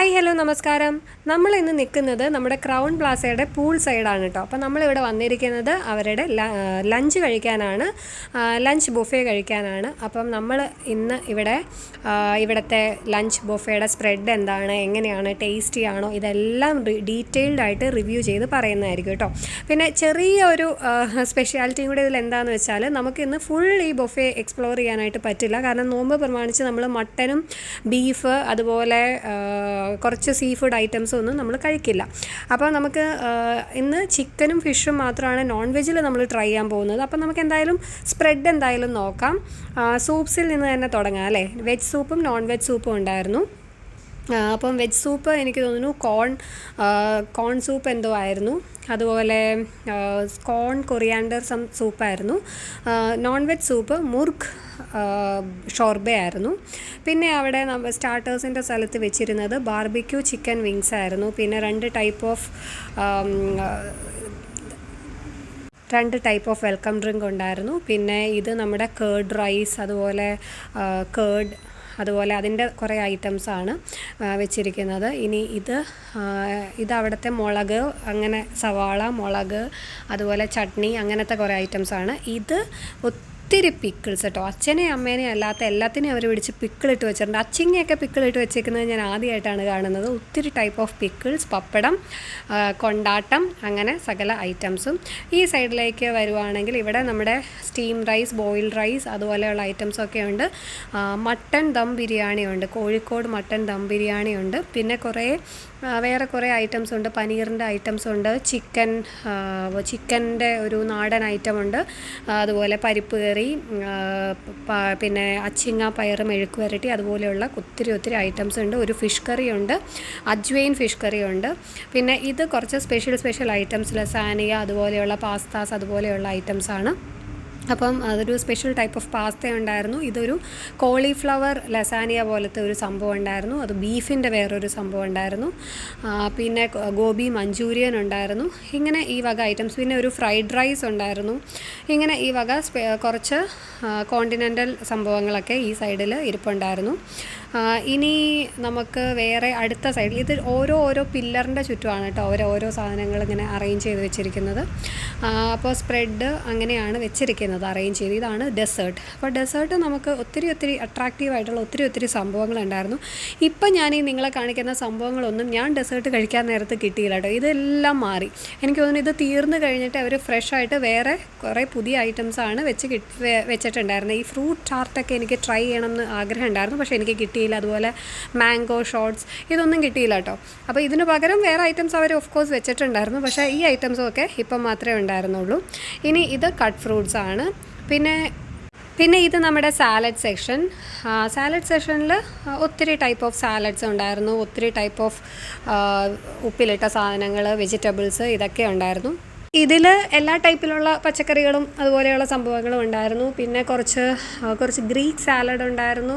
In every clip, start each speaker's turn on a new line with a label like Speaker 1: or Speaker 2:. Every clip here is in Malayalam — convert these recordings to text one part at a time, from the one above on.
Speaker 1: ഹായ് ഹലോ നമസ്കാരം. നമ്മൾ ഇന്ന് നിൽക്കുന്നത് നമ്മുടെ ക്രൗൺ പ്ലാസയുടെ പൂൾ സൈഡാണ് കേട്ടോ. അപ്പോൾ നമ്മളിവിടെ വന്നിരിക്കുന്നത് അവരുടെ ലഞ്ച് കഴിക്കാനാണ് ലഞ്ച് ബുഫേ കഴിക്കാനാണ്. അപ്പം നമ്മൾ ഇന്ന് ഇവിടെ ഇവിടുത്തെ ലഞ്ച് ബുഫേയുടെ സ്പ്രെഡ് എന്താണ് എങ്ങനെയാണ് ടേസ്റ്റി ആണോ ഇതെല്ലാം ഡീറ്റെയിൽഡ് ആയിട്ട് റിവ്യൂ ചെയ്ത് പറയുന്നതായിരിക്കും കേട്ടോ. പിന്നെ ചെറിയ ഒരു സ്പെഷ്യാലിറ്റിയും കൂടെ ഇതിൽ എന്താണെന്ന് വെച്ചാൽ നമുക്കിന്ന് ഫുൾ ഈ ബുഫേ എക്സ്പ്ലോർ ചെയ്യാനായിട്ട് പറ്റില്ല. കാരണം നോമ്പ് പ്രമാണിച്ച് നമ്മൾ മട്ടനും ബീഫ് അതുപോലെ കുറച്ച് സീ ഫുഡ് ഐറ്റംസും ഒന്നും നമ്മൾ കഴിക്കില്ല. അപ്പോൾ നമുക്ക് ഇന്ന് ചിക്കനും ഫിഷും മാത്രമാണ് നോൺ വെജിൽ നമ്മൾ ട്രൈ ചെയ്യാൻ പോകുന്നത്. അപ്പോൾ നമുക്ക് എന്തായാലും സ്പ്രെഡ് എന്തായാലും നോക്കാം. സൂപ്സിൽ നിന്ന് തന്നെ തുടങ്ങാം അല്ലേ? വെജ് സൂപ്പും നോൺ വെജ് സൂപ്പും ഉണ്ടായിരുന്നു. അപ്പം വെജ് സൂപ്പ് എനിക്ക് തോന്നുന്നു കോൺ കോൺ സൂപ്പ് എന്തോ ആയിരുന്നു. അതുപോലെ കോൺ കൊറിയാണ്ടർ സം സൂപ്പായിരുന്നു. നോൺ വെജ് സൂപ്പ് മുർഗ് ആ, ഷോർബ ആയിരുന്നു. പിന്നെ അവിടെ നമ്മൾ സ്റ്റാർട്ടേഴ്സിന്റെ സ്ഥലത്ത് വെച്ചിരുന്നത് ബാർബിക്യൂ ചിക്കൻ വിങ്സ് ആയിരുന്നു. പിന്നെ രണ്ട് ടൈപ്പ് ഓഫ് രണ്ട് ടൈപ്പ് ഓഫ് വെൽക്കം ഡ്രിങ്ക് ഉണ്ടായിരുന്നു. പിന്നെ ഇത് നമ്മുടെ കേർഡ് റൈസ് അതുപോലെ കേർഡ് അതുപോലെ അതിന്റെ കുറേ ഐറ്റംസാണ് വെച്ചിരിക്കുന്നത്. ഇനി ഇത് ഇത് അവിടുത്തെ മുളക് അങ്ങനെ സവാള മുളക് അതുപോലെ ചട്നി അങ്ങനത്തെ കുറേ ഐറ്റംസാണ്. ഇത് ഒത്തിരി പിക്കിൾസ് കേട്ടോ. അച്ഛനെയും അമ്മേനെയും അല്ലാത്ത എല്ലാത്തിനെയും അവർ പിടിച്ച് പിക്കിളിട്ട് വെച്ചിട്ടുണ്ട്. അച്ചിങ്ങയൊക്കെ പിക്കിളിട്ട് വെച്ചേക്കുന്നത് ഞാൻ ആദ്യമായിട്ടാണ് കാണുന്നത്. ഒത്തിരി ടൈപ്പ് ഓഫ് പിക്കിൾസ് പപ്പടം കൊണ്ടാട്ടം അങ്ങനെ സകല ഐറ്റംസും ഈ സൈഡിലേക്ക് വരുവാണെങ്കിൽ ഇവിടെ നമ്മുടെ സ്റ്റീം റൈസ് ബോയിൽഡ് റൈസ് അതുപോലെയുള്ള ഐറ്റംസൊക്കെ ഉണ്ട്. മട്ടൺ ദം ബിരിയാണി ഉണ്ട്. കോഴിക്കോട് മട്ടൺ ദം ബിരിയാണി ഉണ്ട്. പിന്നെ കുറേ വേറെ കുറേ ഐറ്റംസ് ഉണ്ട്. പനീറിന്റെ ഐറ്റംസ് ഉണ്ട്. ചിക്കൻ ചിക്കന്റെ ഒരു നാടൻ ഐറ്റം ഉണ്ട്. അതുപോലെ പരിപ്പ് കറി പിന്നെ അച്ചിങ്ങ പയർ മെഴുക്ക് വരട്ടി അതുപോലെയുള്ള ഒത്തിരി ഒത്തിരി ഐറ്റംസ് ഉണ്ട്. ഒരു ഫിഷ് കറി ഉണ്ട് അജ്വൈൻ ഫിഷ് കറി ഉണ്ട്. പിന്നെ ഇത് കുറച്ച് സ്പെഷ്യൽ സ്പെഷ്യൽ ഐറ്റംസ് ലസാനിയ അതുപോലെയുള്ള പാസ്താസ് അതുപോലെയുള്ള ഐറ്റംസാണ് അപ്പം അതൊരു സ്പെഷ്യൽ ടൈപ്പ് ഓഫ് പാസ്ത ഉണ്ടായിരുന്നു. ഇതൊരു കോളിഫ്ലവർ ലസാനിയ പോലത്തെ ഒരു സംഭവം ഉണ്ടായിരുന്നു. അത് ബീഫിന്റെ വേറൊരു സംഭവം ഉണ്ടായിരുന്നു. പിന്നെ ഗോബി മഞ്ചൂരിയൻ ഉണ്ടായിരുന്നു. ഇങ്ങനെ ഈ വക ഐറ്റംസ് പിന്നെ ഒരു ഫ്രൈഡ് റൈസ് ഉണ്ടായിരുന്നു. ഇങ്ങനെ ഈ വക കുറച്ച് കോണ്ടിനെന്റൽ സംഭവങ്ങളൊക്കെ ഈ സൈഡിൽ ഇരിപ്പുണ്ടായിരുന്നു. ഇനി നമുക്ക് വേറെ അടുത്ത സൈഡിൽ ഇത് ഓരോ ഓരോ പില്ലറിന്റെ ചുറ്റുമാണ് കേട്ടോ ഓരോ ഓരോ സാധനങ്ങൾ ഇങ്ങനെ അറേഞ്ച് ചെയ്ത് വെച്ചിരിക്കുന്നത്. അപ്പോൾ സ്പ്രെഡ് അങ്ങനെയാണ് വെച്ചിരിക്കുന്നത് അറേഞ്ച് ചെയ്ത്. ഇതാണ് ഡെസേർട്ട് അപ്പോൾ ഡെസേർട്ട് നമുക്ക് ഒത്തിരി ഒത്തിരി അട്രാക്റ്റീവ് ആയിട്ടുള്ള ഒത്തിരി ഒത്തിരി സംഭവങ്ങളുണ്ടായിരുന്നു ഇപ്പം ഞാൻ ഈ നിങ്ങളെ കാണിക്കുന്ന സംഭവങ്ങളൊന്നും ഞാൻ ഡെസേർട്ട് കഴിക്കാൻ നേരത്ത് കിട്ടിയില്ല കേട്ടോ. ഇതെല്ലാം മാറി. എനിക്ക് തോന്നുന്നു ഇത് തീർന്നു കഴിഞ്ഞിട്ട് അവർ ഫ്രഷ് ആയിട്ട് വേറെ കുറേ പുതിയ ഐറ്റംസാണ് വെച്ച് കിട്ടി വെച്ചിട്ടുണ്ടായിരുന്നത്. ഈ ഫ്രൂട്ട് ചാർട്ടൊക്കെ എനിക്ക് ട്രൈ ചെയ്യണം എന്ന് ആഗ്രഹം ഉണ്ടായിരുന്നു. പക്ഷേ എനിക്ക് കിട്ടിയില്ല. അതുപോലെ മാംഗോ ഷോർട്സ് ഇതൊന്നും കിട്ടിയില്ല കേട്ടോ. അപ്പോൾ ഇതിന് പകരം വേറെ ഐറ്റംസ് അവർ ഓഫ് കോഴ്സ് വെച്ചിട്ടുണ്ടായിരുന്നു. പക്ഷേ ഈ ഐറ്റംസും ഒക്കെ ഇപ്പം മാത്രമേ ഉണ്ടായിരുന്നുള്ളൂ. ഇനി ഇത് കട്ട് ഫ്രൂട്ട്സ് ആണ്. പിന്നെ പിന്നെ ഇത് നമ്മുടെ സാലഡ് സെക്ഷൻ സാലഡ് സെക്ഷനിൽ ഒത്തിരി ടൈപ്പ് ഓഫ് സാലഡ്സ് ഉണ്ടായിരുന്നു. ഒത്തിരി ടൈപ്പ് ഓഫ് ഉപ്പിലിട്ട സാധനങ്ങൾ വെജിറ്റബിൾസ് ഇതൊക്കെ ഉണ്ടായിരുന്നു. ഇതിൽ എല്ലാ ടൈപ്പിലുള്ള പച്ചക്കറികളും അതുപോലെയുള്ള സംഭവങ്ങളും ഉണ്ടായിരുന്നു. പിന്നെ കുറച്ച് കുറച്ച് ഗ്രീക്ക് സാലഡ് ഉണ്ടായിരുന്നു.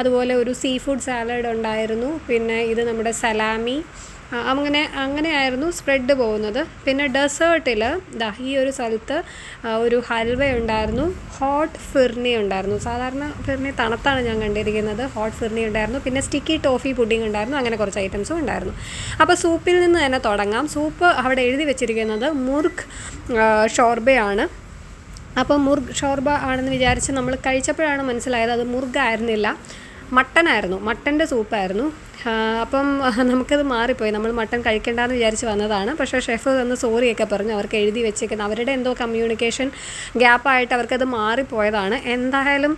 Speaker 1: അതുപോലെ ഒരു സീ ഫുഡ് സാലഡ് ഉണ്ടായിരുന്നു. പിന്നെ ഇത് നമ്മുടെ സലാമി അങ്ങനെ അങ്ങനെയായിരുന്നു സ്പ്രെഡ് പോകുന്നത്. പിന്നെ ഡെസേർട്ടിൽ ദാ ഈ ഒരു സ്ഥലത്ത് ഒരു ഹൽവ ഉണ്ടായിരുന്നു. ഹോട്ട് ഫിർണി ഉണ്ടായിരുന്നു. സാധാരണ ഫിർണി തണുത്താണ് ഞാൻ കണ്ടിരിക്കുന്നത്. ഹോട്ട് ഫിർണി ഉണ്ടായിരുന്നു. പിന്നെ സ്റ്റിക്കി ടോഫി പുഡിംഗ് ഉണ്ടായിരുന്നു. അങ്ങനെ കുറച്ച് ഐറ്റംസും ഉണ്ടായിരുന്നു. അപ്പോൾ സൂപ്പിൽ നിന്ന് തന്നെ തുടങ്ങാം. സൂപ്പ് അവിടെ എഴുതി വെച്ചിരിക്കുന്നത് മുർഖ് ഷോർബയാണ്. അപ്പോൾ മുർഗ് ഷോർബ ആണെന്ന് വിചാരിച്ച് നമ്മൾ കഴിച്ചപ്പോഴാണ് മനസ്സിലായത് അത് മുർഗായിരുന്നില്ല മട്ടനായിരുന്നു. മട്ടന്റെ സൂപ്പായിരുന്നു. അപ്പം നമുക്കത് മാറിപ്പോയി. നമ്മൾ മട്ടൻ കഴിക്കേണ്ടെന്ന് വിചാരിച്ച് വന്നതാണ്. പക്ഷേ ഷെഫ് ഒന്ന് സോറിയൊക്കെ പറഞ്ഞു. അവർക്ക് എഴുതി വെച്ചേക്കുന്നത് അവരുടെ എന്തോ കമ്മ്യൂണിക്കേഷൻ ഗ്യാപ്പായിട്ട് അവർക്കത് മാറിപ്പോയതാണ്. എന്തായാലും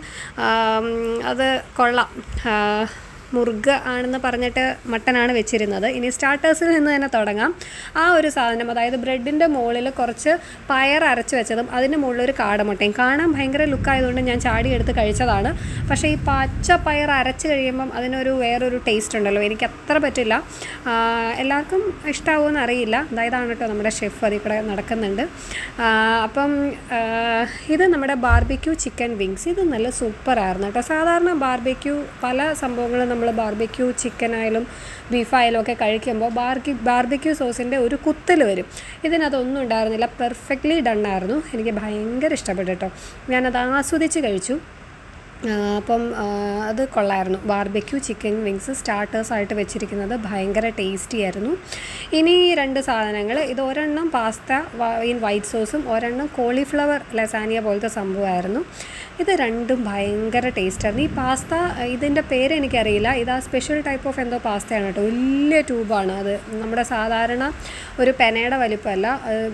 Speaker 1: അത് കൊള്ളാം. മുർഗ് ആണെന്ന് പറഞ്ഞിട്ട് മട്ടനാണ് വെച്ചിരുന്നത്. ഇനി സ്റ്റാർട്ടേഴ്സിൽ നിന്ന് തന്നെ തുടങ്ങാം. ആ ഒരു സാധനം അതായത് ബ്രെഡിന്റെ മുകളിൽ കുറച്ച് പയർ അരച്ച് വെച്ചതും അതിന്റെ മുകളിൽ ഒരു കാടമുട്ടയും കാണാൻ ഭയങ്കര ലുക്കായതുകൊണ്ട് ഞാൻ ചാടി എടുത്ത് കഴിച്ചതാണ്. പക്ഷേ ഈ പച്ച പയർ അരച്ച് കഴിയുമ്പം അതിനൊരു വേറൊരു ടേസ്റ്റ് ഉണ്ടല്ലോ. എനിക്ക് അത്ര പറ്റില്ല. എല്ലാവർക്കും ഇഷ്ടമാവുമെന്ന് അറിയില്ല. അതായതാണ് കേട്ടോ നമ്മുടെ ഷെഫ് അതിൽ കൂടെ നടക്കുന്നുണ്ട് അപ്പം ഇത് നമ്മുടെ ബാർബിക്യൂ ചിക്കൻ വിങ്സ് ഇത് നല്ല സൂപ്പറായിരുന്നു കേട്ടോ. സാധാരണ ബാർബിക്യൂ പല സംഭവങ്ങളും നമ്മൾ ബാർബിക്യൂ ചിക്കൻ ആയാലും ബീഫായാലും ഒക്കെ കഴിക്കുമ്പോൾ ബാർബി ബാർബിക്യൂ സോസിന്റെ ഒരു കുത്തൽ വരും. ഇതിനതൊന്നും ഉണ്ടായിരുന്നില്ല. പെർഫെക്റ്റ്ലി ഡണ്ണായിരുന്നു എനിക്ക് ഭയങ്കര ഇഷ്ടപ്പെട്ടു കേട്ടോ. ഞാനത് ആസ്വദിച്ച് കഴിച്ചു. അപ്പം അത് കൊള്ളായിരുന്നു. ബാർബെക്യൂ ചിക്കൻ വിങ്സ് സ്റ്റാർട്ടേഴ്സായിട്ട് വെച്ചിരിക്കുന്നത് ഭയങ്കര ടേസ്റ്റി ആയിരുന്നു. ഇനി രണ്ട് സാധനങ്ങൾ ഇത് ഒരെണ്ണം പാസ്ത ഇൻ വൈറ്റ് സോസും ഒരെണ്ണം കോളിഫ്ലവർ ലസാനിയ പോലത്തെ സംഭവമായിരുന്നു. ഇത് രണ്ടും ഭയങ്കര ടേസ്റ്റായിരുന്നു ഈ പാസ്ത ഇതിന്റെ പേര് എനിക്കറിയില്ല. ഇത് ആ സ്പെഷ്യൽ ടൈപ്പ് ഓഫ് എന്തോ പാസ്തയാണ് കേട്ടോ. വലിയ ട്യൂബാണ് അത്. നമ്മുടെ സാധാരണ ഒരു പെനയുടെ വലിപ്പമല്ല.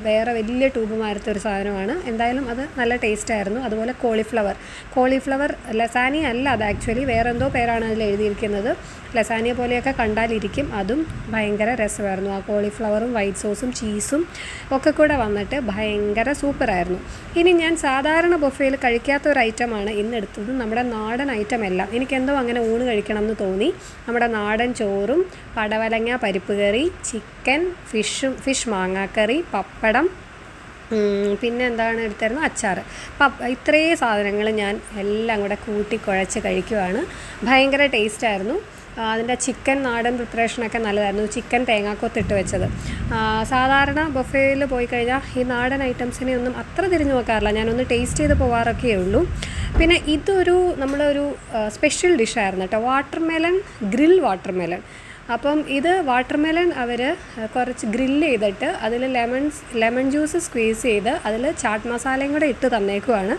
Speaker 1: വേറെ വലിയ ട്യൂബ് മാരത്തെ ഒരു സാധനമാണ്. എന്തായാലും അത് നല്ല ടേസ്റ്റ് ആയിരുന്നു. അതുപോലെ കോളിഫ്ലവർ കോളിഫ്ലവർ ലസാനിയ അല്ല അത് ആക്ച്വലി വേറെ എന്തോ പേരാണ് അതിൽ എഴുതിയിരിക്കുന്നത്. ലസാനിയ പോലെയൊക്കെ കണ്ടാലിരിക്കും അതും ഭയങ്കര രസമായിരുന്നു. ആ കോളിഫ്ലവറും വൈറ്റ് സോസും ചീസും ഒക്കെ കൂടെ വന്നിട്ട് ഭയങ്കര സൂപ്പറായിരുന്നു ഇനി ഞാൻ സാധാരണ ബൊഫയിൽ കഴിക്കാത്ത ഒരു ഐറ്റമാണ് ഇന്ന് എടുത്തത്. നമ്മുടെ നാടൻ ഐറ്റം എല്ലാം. എനിക്കെന്തോ അങ്ങനെ ഊണ് കഴിക്കണം എന്ന് തോന്നി. നമ്മുടെ നാടൻ ചോറും പടവലങ്ങ പരിപ്പ് കറി ചിക്കൻ ഫിഷും ഫിഷ് മാങ്ങാക്കറി പപ്പടം പിന്നെ എന്താണ് എടുത്തായിരുന്നു? അച്ചാർ അപ്പം ഇത്രയും സാധനങ്ങൾ ഞാൻ എല്ലാം കൂടെ കൂട്ടി കുഴച്ച് കഴിക്കുവാണ്. ഭയങ്കര ടേസ്റ്റായിരുന്നു അതിന്റെ ചിക്കൻ നാടൻ പ്രിപ്പറേഷനൊക്കെ നല്ലതായിരുന്നു. ചിക്കൻ തേങ്ങാക്കൊത്തിട്ട് വെച്ചത്. സാധാരണ ബൊഫയിൽ പോയി കഴിഞ്ഞാൽ ഈ നാടൻ ഐറ്റംസിനെ ഒന്നും അത്ര തിരിഞ്ഞു നോക്കാറില്ല. ഞാനൊന്ന് ടേസ്റ്റ് ചെയ്ത് പോകാറൊക്കെ ഉള്ളൂ. പിന്നെ ഇതൊരു നമ്മളൊരു സ്പെഷ്യൽ ഡിഷായിരുന്നു കേട്ടോ watermelon grill watermelon അപ്പം ഇത് വാട്ടർമെലൺ അവർ കുറച്ച് ഗ്രില്ല് ചെയ്തിട്ട് അതിൽ ലെമൺ ലെമൺ ജ്യൂസ് സ്ക്വീസ് ചെയ്ത് അതിൽ ചാട്ട് മസാലയും കൂടെ ഇട്ട് തന്നേക്കുവാണ്.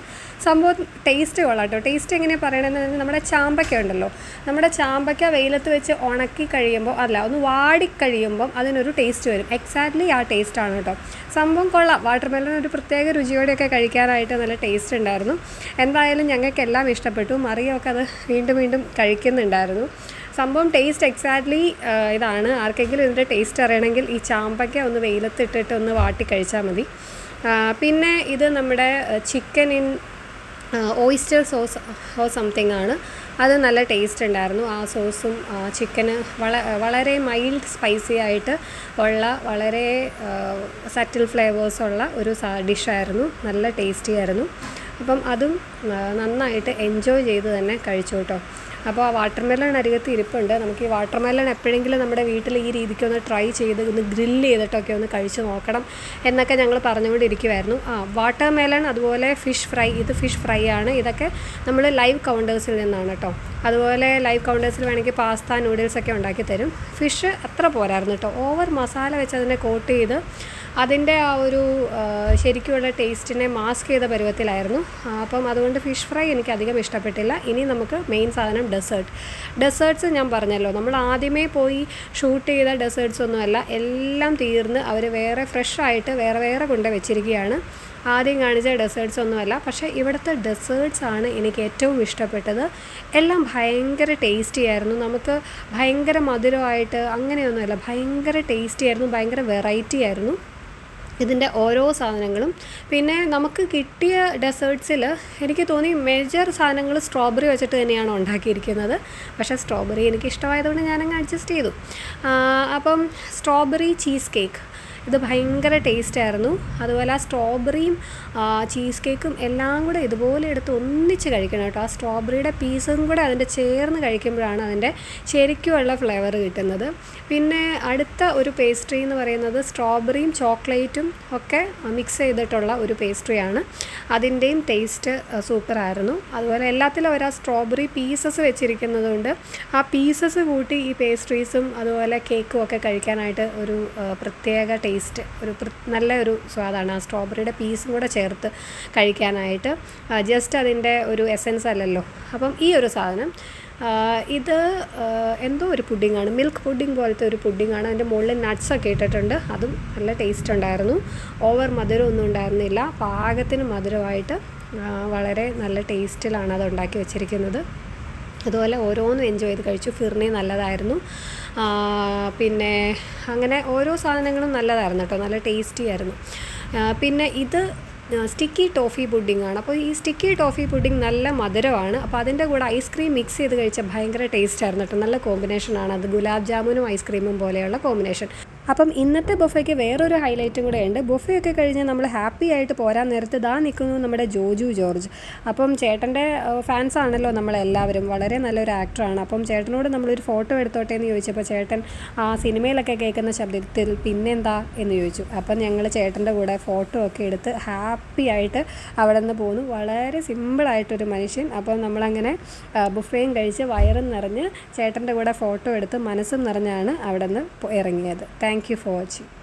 Speaker 1: സംഭവം ടേസ്റ്റ് കൊള്ളാം ടേസ്റ്റ് എങ്ങനെയാണ് പറയണതെന്ന് പറഞ്ഞാൽ നമ്മുടെ ചാമ്പയ്ക്ക ഉണ്ടല്ലോ. നമ്മുടെ ചാമ്പയ്ക്ക വെയിലത്ത് വെച്ച് ഉണക്കി കഴിയുമ്പോൾ അല്ല ഒന്ന് വാടി കഴിയുമ്പം അതിനൊരു ടേസ്റ്റ് വരും. എക്സാക്ട്ലി ആ ടേസ്റ്റാണ് കേട്ടോ. സംഭവം കൊള്ളാം. വാട്ടർമെലൺ ഒരു പ്രത്യേക രുചിയോടെയൊക്കെ കഴിക്കാനായിട്ട് നല്ല ടേസ്റ്റ് ഉണ്ടായിരുന്നു. എന്തായാലും ഞങ്ങൾക്കെല്ലാം ഇഷ്ടപ്പെട്ടു. മറിയൊക്കെ അത് വീണ്ടും വീണ്ടും കഴിക്കുന്നുണ്ടായിരുന്നു. സംഭവം ടേസ്റ്റ് എക്സാക്ട്ലി ഇതാണ്. ആർക്കെങ്കിലും ഇതിന്റെ ടേസ്റ്റ് അറിയണമെങ്കിൽ ഈ ചാമ്പയ്ക്ക ഒന്ന് വെയിലത്തിട്ടിട്ട് ഒന്ന് വാട്ടി കഴിച്ചാൽ മതി. പിന്നെ ഇത് നമ്മുടെ chicken in oyster sauce or something ആണ്. അത് നല്ല ടേസ്റ്റ് ഉണ്ടായിരുന്നു. ആ സോസും ചിക്കന് വള വളരെ മൈൽഡ് സ്പൈസി ആയിട്ട് ഉള്ള വളരെ സറ്റിൽ ഫ്ലേവേഴ്സുള്ള ഒരു ഡിഷായിരുന്നു നല്ല ടേസ്റ്റി ആയിരുന്നു. അപ്പം അതും നന്നായിട്ട് എൻജോയ് ചെയ്ത് തന്നെ കഴിച്ചു കേട്ടോ അപ്പോൾ ആ വാട്ടർ മെലൺ അരികത്ത് ഇരിപ്പുണ്ട്. നമുക്ക് ഈ വാട്ടർ മെലൺ എപ്പോഴെങ്കിലും നമ്മുടെ വീട്ടിൽ ഈ രീതിക്ക് ഒന്ന് ട്രൈ ചെയ്ത് ഒന്ന് ഗ്രില്ല് ചെയ്തിട്ടൊക്കെ ഒന്ന് കഴിച്ച് നോക്കണം എന്നൊക്കെ ഞങ്ങൾ പറഞ്ഞുകൊണ്ടിരിക്കുമായിരുന്നു ആ വാട്ടർ മെലൺ അതുപോലെ ഫിഷ് ഫ്രൈ ഇത് ഫിഷ് ഫ്രൈ ആണ്. ഇതൊക്കെ നമ്മൾ ലൈവ് കൗണ്ടേഴ്സിൽ നിന്നാണ് കേട്ടോ അതുപോലെ ലൈവ് കൗണ്ടേഴ്സിൽ വേണമെങ്കിൽ പാസ്ത നൂഡിൽസൊക്കെ ഉണ്ടാക്കി തരും. ഫിഷ് അത്ര പോരായിരുന്നു കേട്ടോ ഓവർ മസാല വെച്ച് അതിനെ കോട്ട് ചെയ്ത് അതിന്റെ ആ ഒരു ശരിക്കുമുള്ള ടേസ്റ്റിനെ മാസ്ക് ചെയ്ത പരുവത്തിലായിരുന്നു. അപ്പം അതുകൊണ്ട് ഫിഷ് ഫ്രൈ എനിക്ക് അധികം ഇഷ്ടപ്പെട്ടില്ല. ഇനി നമുക്ക് മെയിൻ സാധനം ഡെസേർട്ട് ഡെസേർട്ട്സ് ഞാൻ പറഞ്ഞല്ലോ നമ്മൾ ആദ്യമേ പോയി ഷൂട്ട് ചെയ്ത ഡെസേർട്ട്സ് ഒന്നുമല്ല എല്ലാം തീർന്ന് അവർ വേറെ ഫ്രഷ് ആയിട്ട് വേറെ വേറെ കൊണ്ട് വെച്ചിരിക്കുകയാണ്. ആദ്യം കാണിച്ച ഡെസേർട്ട്സ് ഒന്നുമല്ല പക്ഷേ ഇവിടുത്തെ ഡെസേർട്ട്സ് ആണ് എനിക്ക് ഏറ്റവും ഇഷ്ടപ്പെട്ടത്. എല്ലാം ഭയങ്കര ടേസ്റ്റി ആയിരുന്നു. നമുക്ക് ഭയങ്കര മധുരമായിട്ട് അങ്ങനെയൊന്നുമല്ല ഭയങ്കര ടേസ്റ്റി ആയിരുന്നു ഭയങ്കര വെറൈറ്റി ആയിരുന്നു. ഇതിന്റെ ഓരോ സാധനങ്ങളും. പിന്നെ നമുക്ക് കിട്ടിയ ഡെസേർട്ട്സിൽ എനിക്ക് തോന്നി മേജർ സാധനങ്ങൾ സ്ട്രോബെറി വെച്ചിട്ട് തന്നെയാണ് ഉണ്ടാക്കിയിരിക്കുന്നത്. പക്ഷേ സ്ട്രോബെറി എനിക്ക് ഇഷ്ടമായതുകൊണ്ട് ഞാനങ്ങ് അഡ്ജസ്റ്റ് ചെയ്തു. അപ്പം സ്ട്രോബെറി ചീസ് കേക്ക്. ഇത് ഭയങ്കര ടേസ്റ്റ് ആയിരുന്നു. അതുപോലെ ആ സ്ട്രോബെറിയും ചീസ് കേക്കും എല്ലാം കൂടെ ഇതുപോലെ എടുത്ത് ഒന്നിച്ച് കഴിക്കണം കേട്ടോ. ആ സ്ട്രോബെറിയുടെ പീസും കൂടെ അതിന്റെ ചേർന്ന് കഴിക്കുമ്പോഴാണ് അതിന്റെ ശരിക്കുമുള്ള ഫ്ലേവർ കിട്ടുന്നത്. പിന്നെ അടുത്ത ഒരു പേസ്ട്രി എന്ന് പറയുന്നത് സ്ട്രോബെറിയും ചോക്ലേറ്റും ഒക്കെ മിക്സ് ചെയ്തിട്ടുള്ള ഒരു പേസ്ട്രിയാണ് അതിന്റെയും ടേസ്റ്റ് സൂപ്പറായിരുന്നു അതുപോലെ എല്ലാത്തിലും ഒരു ആ സ്ട്രോബെറി പീസസ് വെച്ചിരിക്കുന്നതുകൊണ്ട് ആ പീസസ് കൂട്ടി ഈ പേസ്ട്രീസും അതുപോലെ കേക്കും ഒക്കെ കഴിക്കാനായിട്ട് ഒരു പ്രത്യേക ടേസ്റ്റ് ഒരു പ്ര- നല്ല ഒരു സ്വാദാണ്. ആ സ്ട്രോബെറിയുടെ പീസും കൂടെ ചേർത്ത് കഴിക്കാനായിട്ട് ജസ്റ്റ് അതിന്റെ ഒരു എസൻസ് അല്ലല്ലോ. അപ്പം ഈ ഒരു സാധനം ഇത് എന്തോ ഒരു പുഡിങ്ങാണ്. മിൽക്ക് പുഡിംഗ് പോലത്തെ ഒരു പുഡിങ്ങാണ്. അതിന്റെ മുകളിൽ നട്ട്സൊക്കെ ഇട്ടിട്ടുണ്ട്. അതും നല്ല ടേസ്റ്റ് ഉണ്ടായിരുന്നു. ഓവർ മധുരമൊന്നും ഉണ്ടായിരുന്നില്ല. പാകത്തിന് മധുരമായിട്ട് വളരെ നല്ല ടേസ്റ്റിലാണ് അത് ഉണ്ടാക്കി വെച്ചിരിക്കുന്നത്. അതുപോലെ ഓരോന്നും എൻജോയ് ചെയ്ത് കഴിച്ചു. ഫിർണി നല്ലതായിരുന്നു. പിന്നെ അങ്ങനെ ഓരോ സാധനങ്ങളും നല്ലതായിരുന്നു കേട്ടോ. നല്ല ടേസ്റ്റി ആയിരുന്നു. പിന്നെ ഇത് സ്റ്റിക്കി ടോഫി പുഡിംഗ് ആണ്. അപ്പോൾ ഈ സ്റ്റിക്കി ടോഫി പുഡിംഗ് നല്ല മധുരമാണ്. അപ്പോൾ അതിന്റെ കൂടെ ഐസ്ക്രീം മിക്സ് ചെയ്ത് കഴിച്ചാൽ ഭയങ്കര ടേസ്റ്റ് ആയിരുന്നു കേട്ടോ. നല്ല കോമ്പിനേഷനാണ് അത് ഗുലാബ് ജാമുനും ഐസ്ക്രീമും പോലെയുള്ള കോമ്പിനേഷൻ അപ്പം ഇന്നത്തെ ബൊഫയ്ക്ക് വേറൊരു ഹൈലൈറ്റും കൂടെ ഉണ്ട്. ബൊഫയൊക്കെ കഴിഞ്ഞ് നമ്മൾ ഹാപ്പി ആയിട്ട് പോരാൻ നേരത്ത് ഇതാ നിൽക്കുന്നു നമ്മുടെ ജോജു ജോർജ്. അപ്പം ചേട്ടന്റെ ഫാൻസ് ആണല്ലോ നമ്മളെല്ലാവരും. വളരെ നല്ലൊരു ആക്ടറാണ് അപ്പം ചേട്ടനോട് നമ്മളൊരു ഫോട്ടോ എടുത്തോട്ടെ എന്ന് ചോദിച്ചപ്പോൾ ചേട്ടൻ ആ സിനിമയിലൊക്കെ കേൾക്കുന്ന ശബ്ദത്തിൽ പിന്നെന്താ? എന്ന് ചോദിച്ചു. അപ്പം ഞങ്ങൾ ചേട്ടന്റെ കൂടെ ഫോട്ടോ ഒക്കെ എടുത്ത് ഹാപ്പി ആയിട്ട് അവിടെ നിന്ന് പോന്നു. വളരെ സിമ്പിളായിട്ടൊരു മനുഷ്യൻ. അപ്പം നമ്മളങ്ങനെ ബുഫയും കഴിച്ച് വയറും നിറഞ്ഞ് ചേട്ടന്റെ കൂടെ ഫോട്ടോ എടുത്ത് മനസ്സും നിറഞ്ഞാണ് അവിടെ നിന്ന് ഇറങ്ങിയത്. Thank thank you for.